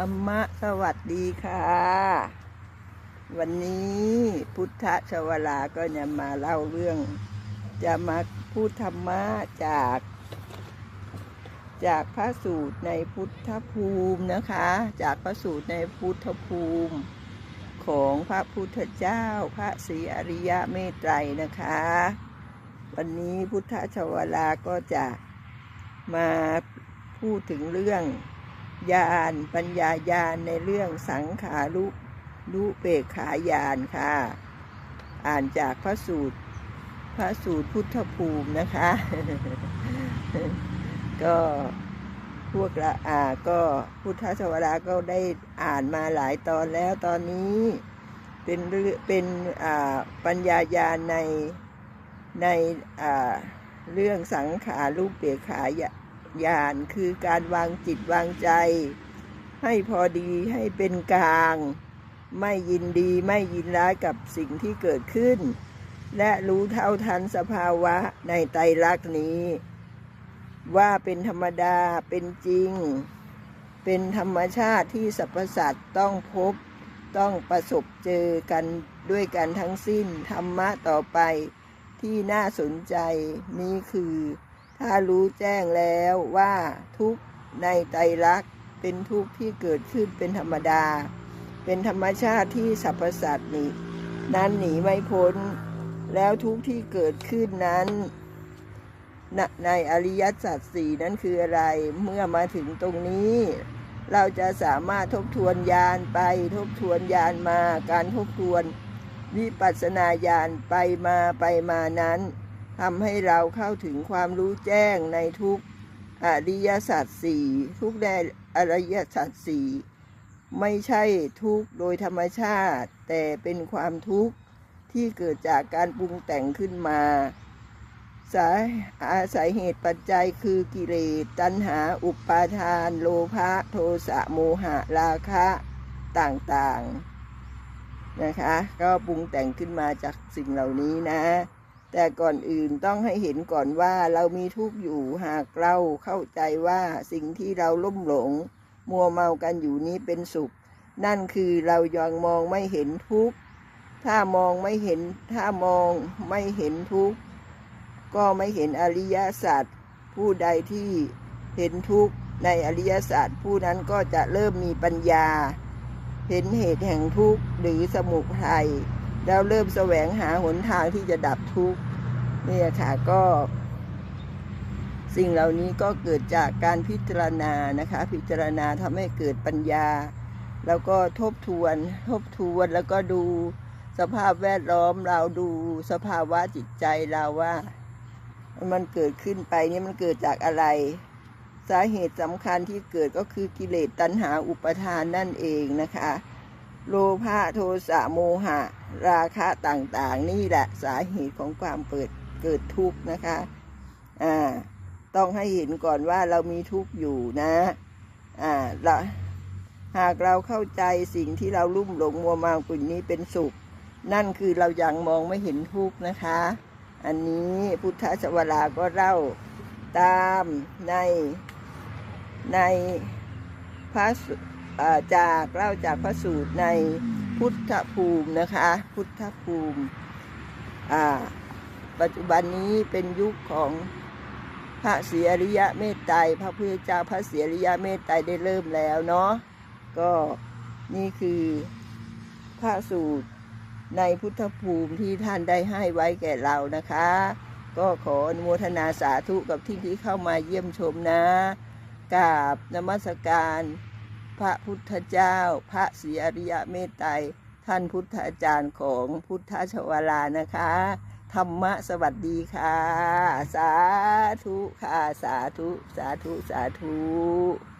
ธรรมะสวัสดีค่ะ วันนี้พุทธชวลาก็จะมาเล่าเรื่อง จะมาพูดธรรมะจาก จากพระสูตรในพุทธภูมินะคะ จากพระสูตรในพุทธภูมิของพระพุทธเจ้าพระศรีอริยะเมตไตรนะคะ วันนี้พุทธชวลาก็จะมาพูดถึงเรื่อง ญาณปัญญาญาณในเรื่องสังขารุรุเปกขายานค่ะ อ่านจากพระสูตรพระสูตรพุทธภูมินะคะ ก็พวกละอ่าก็พุทธสวราก็ได้อ่านมาหลายตอนแล้วตอนนี้เป็นเรือเป็นอ่าปัญญาญาณในในอ่าเรื่องสังขารุเปกขายา ญาณคือการวางจิตวางใจ ให้พอดีให้เป็นกลาง ไม่ยินดีไม่ยินร้ายกับสิ่งที่เกิดขึ้น และรู้เท่าทันสภาวะในไตรลักษณ์นี้ ว่าเป็นธรรมดาเป็นจริง เป็นธรรมชาติที่สรรพสัตว์ต้องพบต้องประสบเจอกันด้วยกันทั้งสิ้นธรรมะต่อไปที่น่าสนใจนี้คือ ถ้ารู้แจ้งแล้วว่าทุกข์ในไตรลักษณ์เป็นทุกข์ที่เกิดขึ้นเป็นธรรมดา เป็นธรรมชาติที่สรรพสัตว์หนีนั้นหนีไม่พ้น แล้วทุกข์ที่เกิดขึ้นนั้นในอริยสัจสี่นั้นคืออะไร เมื่อมาถึงตรงนี้ เราจะสามารถทบทวนญาณไป ทบทวนญาณมา การทบทวนวิปัสสนาญาณไปมาไปมานั้น ทำให้เราเข้าถึงความรู้แจ้งในทุกอริยสัจสี่ทุกในอริยสัจสี่ไม่ใช่ทุกโดยธรรมชาติ แต่เป็นความทุกข์ที่เกิดจากการปรุงแต่งขึ้นมาสาอาศัยเหตุปัจจัยคือกิเลสตัณหา อุปาทาน โลภะโทสะโมหะ ราคะต่างๆ นะคะ ก็ปรุงแต่งขึ้นมาจากสิ่งเหล่านี้นะ แต่ก่อนอื่นต้องให้เห็นก่อนว่าเรามีทุกข์อยู่หากเราเข้าใจว่าสิ่งที่เราลุ่มหลง มัวเมากันอยู่นี้เป็นสุข นั่นคือเรายังมองไม่เห็นทุกข์ถ้ามองไม่เห็นถ้ามองไม่เห็นทุกข์ก็ไม่เห็นอริยสัจผู้ใดที่เห็นทุกข์ในอริยสัจผู้นั้นก็จะเริ่มมีปัญญา เห็นเหตุแห่งทุกข์หรือสมุทัย แล้วเริ่มแสวงหาหนทางที่จะดับทุกข์เนี่ยค่ะก็ สิ่งเหล่านี้ก็เกิดจากการพิจารณานะคะ พิจารณาทำให้เกิดปัญญา แล้วก็ทบทวน ทบทวนแล้วก็ดูสภาพแวดล้อมเราดูสภาวะจิตใจเราว่า มันเกิดขึ้นไปนี่มันเกิดจากอะไร สาเหตุสำคัญที่เกิดก็คือกิเลสตัณหาอุปทานนั่นเองนะคะ โลภะโทสะโมหะ ราคะต่างๆ นี่แหละสาเหตุของความเปิดเกิดทุกข์นะคะอ่าต้องให้เห็นก่อนว่าเรามีทุกข์อยู่นะอ่าละหากเราเข้าใจสิ่งที่เราลุ่มหลงมัวเมากุ่นนี้เป็นสุข นั่นคือเรายังมองไม่เห็นทุกข์นะคะ อันนี้พุทธชวลาก็เล่าตามในในพระสุอ่า จากเล่าจากพระสูตรในพุทธภูมินะคะ พุทธภูมิปัจจุบันนี้เป็นยุคของพระศรีอริยะเมตไตรพระพุทธเจ้าพระศรีอริยะเมตไตรได้เริ่มแล้วเนาะก็นี่คือพระสูตรในพุทธภูมิที่ท่านได้ให้ไว้แก่เรานะคะ ก็ขออนุโมทนาสาธุกับที่ที่เข้ามาเยี่ยมชมนะกราบนมัสการ พระพุทธเจ้า พระศรีอริยะเมตไตรท่านพุทธอาจารย์ของพุทธชวลานะคะ ธรรมะสวัสดีค่ะ สาธุค่ะ สาธุ สาธุ สาธุ